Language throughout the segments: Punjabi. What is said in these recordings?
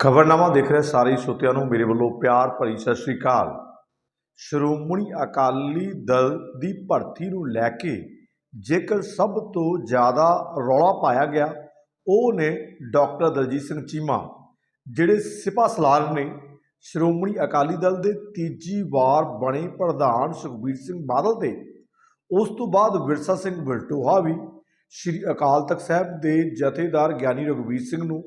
ਖਬਰਨਾਮਾ ਦੇਖ ਰਹੇ ਸਾਰੇ ਸੋਤਿਆਂ ਨੂੰ ਮੇਰੇ ਵੱਲੋਂ ਪਿਆਰ ਭਰੀ ਸਤਿ ਸ੍ਰੀ ਅਕਾਲ। ਸ਼੍ਰੋਮਣੀ ਅਕਾਲੀ ਦਲ ਦੀ ਭਰਤੀ ਨੂੰ ਲੈ ਕੇ ਜੇਕਰ ਸਭ ਤੋਂ ਜ਼ਿਆਦਾ ਰੌਲਾ ਪਾਇਆ ਗਿਆ, ਉਹ ਨੇ ਡਾਕਟਰ ਦਲਜੀਤ ਸਿੰਘ ਚੀਮਾ, ਜਿਹੜੇ ਸਿਪਾ ਸਲਾਰ ਨੇ। ਸ਼੍ਰੋਮਣੀ ਅਕਾਲੀ ਦਲ ਦੇ ਤੀਜੀ ਵਾਰ ਬਣੇ ਪ੍ਰਧਾਨ ਸੁਖਬੀਰ ਸਿੰਘ ਬਾਦਲ 'ਤੇ, ਉਸ ਤੋਂ ਬਾਅਦ ਵਿਰਸਾ ਸਿੰਘ ਵਲਟੋਹਾ ਵੀ, ਸ਼੍ਰੀ ਅਕਾਲ ਤਖਤ ਸਾਹਿਬ ਦੇ ਜਥੇਦਾਰ ਗਿਆਨੀ ਰਘੁਵੀਰ ਸਿੰਘ ਨੂੰ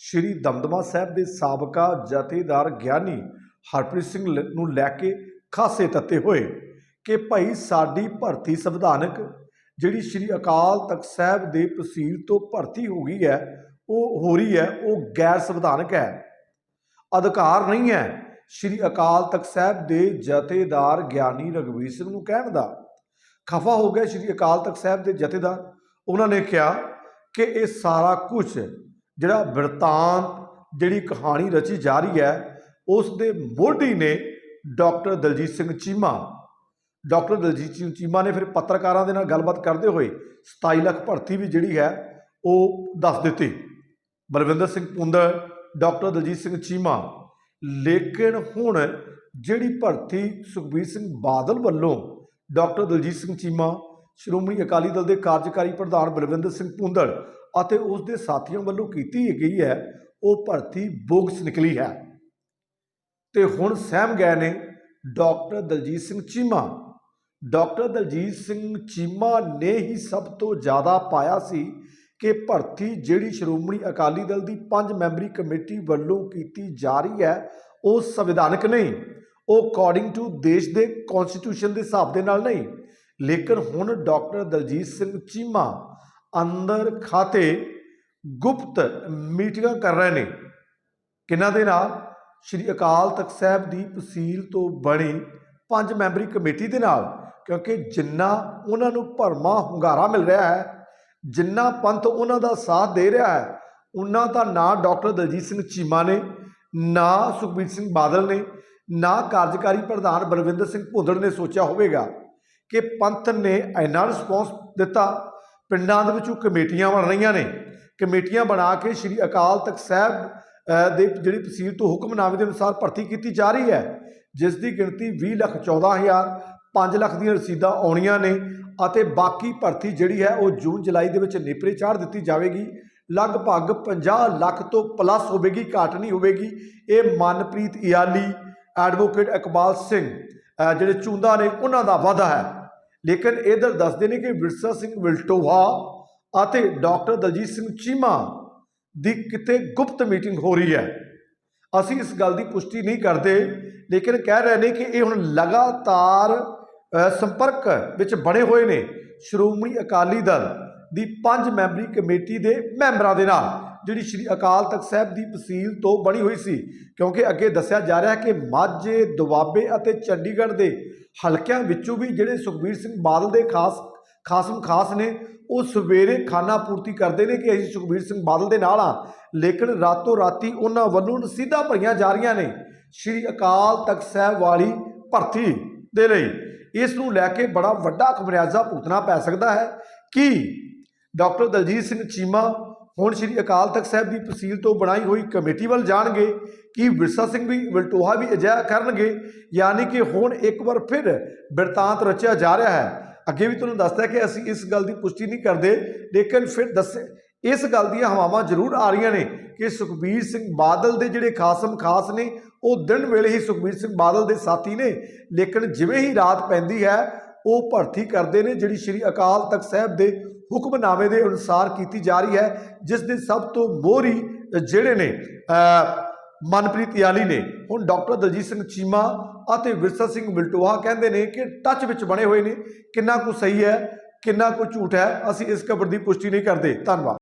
ਸ਼੍ਰੀ ਦਮਦਮਾ ਸਾਹਿਬ ਦੇ ਸਾਬਕਾ ਜਥੇਦਾਰ ਗਿਆਨੀ ਹਰਪ੍ਰੀਤ ਸਿੰਘ ਲ- ਨੂੰ ਲੈ ਕੇ ਖਾਸੇ ਤੱਤੇ ਹੋਏ ਕਿ ਭਾਈ ਸਾਡੀ ਭਰਤੀ ਸੰਵਿਧਾਨਕ ਜਿਹੜੀ ਸ਼੍ਰੀ ਅਕਾਲ ਤਖਤ ਸਾਹਿਬ ਦੇ ਤਹਿਸੀਲ ਤੋਂ ਭਰਤੀ ਹੋ ਗਈ ਹੈ, ਉਹ ਹੋ ਰਹੀ ਹੈ, ਉਹ ਗੈਰ ਸੰਵਿਧਾਨਕ ਹੈ। ਅਧਿਕਾਰ ਨਹੀਂ ਹੈ ਸ਼੍ਰੀ ਅਕਾਲ ਤਖਤ ਸਾਹਿਬ ਦੇ ਜਥੇਦਾਰ ਗਿਆਨੀ ਰਘਵੀਰ ਸਿੰਘ ਨੂੰ ਕਹਿਣ ਦਾ। ਖਫਾ ਹੋ ਗਿਆ ਸ਼੍ਰੀ ਅਕਾਲ ਤਖਤ ਸਾਹਿਬ ਦੇ ਜਥੇਦਾਰ। ਉਹਨਾਂ ਨੇ ਕਿਹਾ ਕਿ ਇਹ ਸਾਰਾ ਕੁਝ ਜਿਹੜਾ ਬਿਰਤਾਂਤ ਜਿਹੜੀ ਕਹਾਣੀ ਰਚੀ ਜਾ ਰਹੀ ਹੈ ਉਸ ਦੇ ਮੋਢੀ ਨੇ ਡਾਕਟਰ ਦਲਜੀਤ ਸਿੰਘ ਚੀਮਾ, ਡਾਕਟਰ ਦਲਜੀਤ ਸਿੰਘ ਚੀਮਾ ਨੇ ਫਿਰ ਪੱਤਰਕਾਰਾਂ ਦੇ ਨਾਲ ਗੱਲਬਾਤ ਕਰਦੇ ਹੋਏ 27 ਲੱਖ ਭਰਤੀ ਵੀ ਜਿਹੜੀ ਹੈ, ਉਹ ਦੱਸ ਦਿੱਤੀ। ਬਲਵਿੰਦਰ ਸਿੰਘ ਪੁੰਦਰ, ਡਾਕਟਰ ਦਲਜੀਤ ਸਿੰਘ ਚੀਮਾ। ਲੇਕਿਨ ਹੁਣ ਜਿਹੜੀ ਭਰਤੀ ਸੁਖਬੀਰ ਸਿੰਘ ਬਾਦਲ ਵੱਲੋਂ ਡਾਕਟਰ ਦਲਜੀਤ ਸਿੰਘ ਚੀਮਾ ਸ਼੍ਰੋਮਣੀ ਅਕਾਲੀ ਦਲ ਦੇ ਕਾਰਜਕਾਰੀ ਪ੍ਰਧਾਨ ਬਲਵਿੰਦਰ ਸਿੰਘ ਪੁੰਦੜ ਅਤੇ ਉਸ ਦੇ ਸਾਥੀਆਂ ਵੱਲੋਂ ਕੀਤੀ ਗਈ ਹੈ, ਉਹ ਭਰਤੀ ਬੋਗਸ ਨਿਕਲੀ ਹੈ। ਤੇ ਹੁਣ ਸਹਿਮ ਗਏ ਨੇ ਡਾਕਟਰ ਦਲਜੀਤ ਸਿੰਘ ਚੀਮਾ। ਡਾਕਟਰ ਦਲਜੀਤ ਸਿੰਘ ਚੀਮਾ ਨੇ ਹੀ ਸਭ ਤੋਂ ਜ਼ਿਆਦਾ ਪਾਇਆ ਸੀ ਕਿ ਭਰਤੀ ਜਿਹੜੀ ਸ਼੍ਰੋਮਣੀ ਅਕਾਲੀ ਦਲ ਦੀ ਪੰਜ ਮੈਂਬਰੀ ਕਮੇਟੀ ਵੱਲੋਂ ਕੀਤੀ ਜਾ ਰਹੀ ਹੈ, ਉਹ ਸੰਵਿਧਾਨਕ ਨਹੀਂ, ਉਹ ਅਕੋਰਡਿੰਗ ਟੂ ਦੇਸ਼ ਦੇ ਕਨਸਟੀਟਿਊਸ਼ਨ ਦੇ ਹਿਸਾਬ ਦੇ ਨਾਲ ਨਹੀਂ ਲੇਕਿਨ ਹੁਣ ਡਾਕਟਰ ਦਲਜੀਤ ਸਿੰਘ ਚੀਮਾ ਅੰਦਰ ਖਾਤੇ ਗੁਪਤ ਮੀਟਿੰਗਾਂ ਕਰ ਰਹੇ ਨੇ। ਕਿਹਨਾਂ ਦੇ ਨਾਲ? ਸ਼੍ਰੀ ਅਕਾਲ ਤਖਤ ਸਾਹਿਬ ਦੀ ਤਹਿਸੀਲ ਤੋਂ ਬਣੀ ਪੰਜ ਮੈਂਬਰੀ ਕਮੇਟੀ ਦੇ ਨਾਲ, ਕਿਉਂਕਿ ਜਿੰਨਾ ਉਹਨਾਂ ਨੂੰ ਭਰਮਾ ਹੁੰਗਾਰਾ ਮਿਲ ਰਿਹਾ ਹੈ, ਜਿੰਨਾ ਪੰਥ ਉਹਨਾਂ ਦਾ ਸਾਥ ਦੇ ਰਿਹਾ ਹੈ, ਉਹਨਾਂ ਦਾ ਨਾਂ ਡਾਕਟਰ ਦਲਜੀਤ ਸਿੰਘ ਚੀਮਾ ਨੇ, ਨਾ ਸੁਖਬੀਰ ਸਿੰਘ ਬਾਦਲ ਨੇ, ਨਾ ਕਾਰਜਕਾਰੀ ਪ੍ਰਧਾਨ ਬਲਵਿੰਦਰ ਸਿੰਘ ਭੁੰਦੜ ਨੇ ਸੋਚਿਆ ਹੋਵੇਗਾ। ਕਿ ਪੰਥ ਨੇ ਇੰਨਾ ਰਿਸਪੌਂਸ ਦਿੱਤਾ, ਪਿੰਡਾਂ ਦੇ ਵਿੱਚੋਂ ਕਮੇਟੀਆਂ ਬਣ ਰਹੀਆਂ ਨੇ। ਕਮੇਟੀਆਂ ਬਣਾ ਕੇ ਸ਼੍ਰੀ ਅਕਾਲ ਤਖਤ ਸਾਹਿਬ ਦੇ ਜਿਹੜੀ ਤਹਿਸੀਲ ਤੋਂ ਹੁਕਮਨਾਮੇ ਦੇ ਅਨੁਸਾਰ ਭਰਤੀ ਕੀਤੀ ਜਾ ਰਹੀ ਹੈ, ਜਿਸ ਦੀ ਗਿਣਤੀ 20 ਲੱਖ 14 ਹਜ਼ਾਰ 5 ਲੱਖ ਦੀਆਂ ਰਸੀਦਾਂ ਆਉਣੀਆਂ ਨੇ ਅਤੇ ਬਾਕੀ ਭਰਤੀ ਜਿਹੜੀ ਹੈ ਉਹ ਜੂਨ ਜੁਲਾਈ ਦੇ ਵਿੱਚ ਨੇਪਰੇ ਚਾੜ ਦਿੱਤੀ ਜਾਵੇਗੀ। ਲਗਭਗ 50 ਲੱਖ ਤੋਂ ਪਲੱਸ ਹੋਵੇਗੀ, ਘਾਟ ਨਹੀਂ ਹੋਵੇਗੀ। ਇਹ ਮਨਪ੍ਰੀਤ ਇਆਲੀ ਐਡਵੋਕੇਟ ਇਕਬਾਲ ਸਿੰਘ ਜਿਹੜੇ ਚੁੰਦਾ ਨੇ, ਉਹਨਾਂ ਦਾ ਵਾਧਾ ਹੈ। ਲੇਕਿਨ ਇਧਰ ਦੱਸਦੇ ਨੇ ਕਿ ਵਿਰਸਾ ਸਿੰਘ ਵਿਲਟੋਹਾ ਅਤੇ ਡਾਕਟਰ ਦਲਜੀਤ ਸਿੰਘ ਚੀਮਾ ਦੀ ਕਿਤੇ ਗੁਪਤ ਮੀਟਿੰਗ ਹੋ ਰਹੀ ਹੈ। ਅਸੀਂ ਇਸ ਗੱਲ ਦੀ ਪੁਸ਼ਟੀ ਨਹੀਂ ਕਰਦੇ, ਲੇਕਿਨ ਕਹਿ ਰਹੇ ਨੇ ਕਿ ਇਹ ਹੁਣ ਲਗਾਤਾਰ ਸੰਪਰਕ ਵਿੱਚ ਬਣੇ ਹੋਏ ਨੇ। ਸ਼੍ਰੋਮਣੀ ਅਕਾਲੀ ਦਲ ਦੀ ਪੰਜ ਮੈਂਬਰੀ ਕਮੇਟੀ ਦੇ ਮੈਂਬਰਾਂ ਦੇ ਨਾਲ। ਜਿਹੜੀ ਸ਼੍ਰੀ ਅਕਾਲ ਤਖਤ ਸਾਹਿਬ ਦੀ ਤਹਿਸੀਲ ਤੋਂ ਬਣੀ ਹੋਈ ਸੀ, ਕਿਉਂਕਿ ਅੱਗੇ ਦੱਸਿਆ ਜਾ ਰਿਹਾ ਹੈ ਕਿ ਮਾਝੇ, ਦੁਆਬੇ ਅਤੇ ਚੰਡੀਗੜ੍ਹ ਦੇ ਹਲਕਿਆਂ ਵਿੱਚੋਂ ਵੀ ਜਿਹੜੇ ਸੁਖਬੀਰ ਸਿੰਘ ਬਾਦਲ ਦੇ ਖਾਸ, ਖਾਸਮ ਖਾਸ ਨੇ, ਉਹ ਸਵੇਰੇ ਖਾਨਾ ਪੂਰਤੀ ਕਰਦੇ ਨੇ ਕਿ ਅਸੀਂ ਸੁਖਬੀਰ ਸਿੰਘ ਬਾਦਲ ਦੇ ਨਾਲ ਆ ਲੇਕਿਨ ਰਾਤੋਂ ਰਾਤੀ ਉਹਨਾਂ ਵੱਲੋਂ ਨਸੀਧਾਂ ਭਰੀਆਂ ਜਾ ਰਹੀਆਂ ਨੇ ਸ਼੍ਰੀ ਅਕਾਲ ਤਖਤ ਸਾਹਿਬ ਵਾਲੀ ਭਰਤੀ ਦੇ ਲਈ। ਇਸ ਨੂੰ ਲੈ ਕੇ ਬੜਾ ਵੱਡਾ ਖਮਰਿਆਜ਼ਾ ਭੁਗਤਣਾ ਪੈ ਸਕਦਾ ਹੈ ਕਿ ਡਾਕਟਰ ਦਲਜੀਤ ਸਿੰਘ ਚੀਮਾ ਹੁਣ ਸ਼੍ਰੀ ਅਕਾਲ ਤਖਤ ਸਾਹਿਬ ਦੀ ਤਹਿਸੀਲ ਤੋਂ ਬਣਾਈ ਹੋਈ ਕਮੇਟੀ ਵੱਲ ਜਾਣਗੇ, ਕਿ ਵਿਰਸਾ ਸਿੰਘ ਵੀ ਵਲਟੋਹਾ ਵੀ ਅਜਿਹਾ ਕਰਨਗੇ, ਯਾਨੀ ਕਿ ਹੁਣ ਇੱਕ ਵਾਰ ਫਿਰ ਬਿਰਤਾਂਤ ਰਚਿਆ ਜਾ ਰਿਹਾ ਹੈ। ਅੱਗੇ ਵੀ ਤੁਹਾਨੂੰ ਦੱਸਦਾ ਕਿ ਅਸੀਂ ਇਸ ਗੱਲ ਦੀ ਪੁਸ਼ਟੀ ਨਹੀਂ ਕਰਦੇ, ਲੇਕਿਨ ਫਿਰ ਦੱਸ, ਇਸ ਗੱਲ ਦੀਆਂ ਹਵਾਵਾਂ ਜ਼ਰੂਰ ਆ ਰਹੀਆਂ ਨੇ ਕਿ ਸੁਖਬੀਰ ਸਿੰਘ ਬਾਦਲ ਦੇ ਜਿਹੜੇ ਖਾਸਮ ਖਾਸ ਨੇ, ਉਹ ਦਿਨ ਵੇਲੇ ਹੀ ਸੁਖਬੀਰ ਸਿੰਘ ਬਾਦਲ ਦੇ ਸਾਥੀ ਨੇ, ਲੇਕਿਨ ਜਿਵੇਂ ਹੀ ਰਾਤ ਪੈਂਦੀ ਹੈ ਉਹ ਭਰਤੀ ਕਰਦੇ ਨੇ, ਜਿਹੜੀ ਸ਼੍ਰੀ ਅਕਾਲ ਤਖਤ ਸਾਹਿਬ ਦੇ ਹੁਕਮਨਾਮੇ ਦੇ ਅਨੁਸਾਰ ਕੀਤੀ ਜਾ ਰਹੀ ਹੈ, ਜਿਸ ਦੇ ਸਭ ਤੋਂ ਮੋਹਰੀ ਜਿਹੜੇ ਨੇ ਮਨਪ੍ਰੀਤ ਯਾਲੀ ਨੇ, ਹੁਣ ਡਾਕਟਰ ਦਲਜੀਤ ਸਿੰਘ ਚੀਮਾ ਅਤੇ ਵਿਰਸਾ ਸਿੰਘ ਵਿਲਟੋਹਾ ਕਹਿੰਦੇ ਨੇ ਕਿ ਟੱਚ ਵਿੱਚ ਬਣੇ ਹੋਏ ਨੇ। ਕਿੰਨਾ ਕੁ ਸਹੀ ਹੈ, ਕਿੰਨਾ ਕੁ ਝੂਠ ਹੈ, ਅਸੀਂ ਇਸ ਖਬਰ ਦੀ ਪੁਸ਼ਟੀ ਨਹੀਂ ਕਰਦੇ। ਧੰਨਵਾਦ।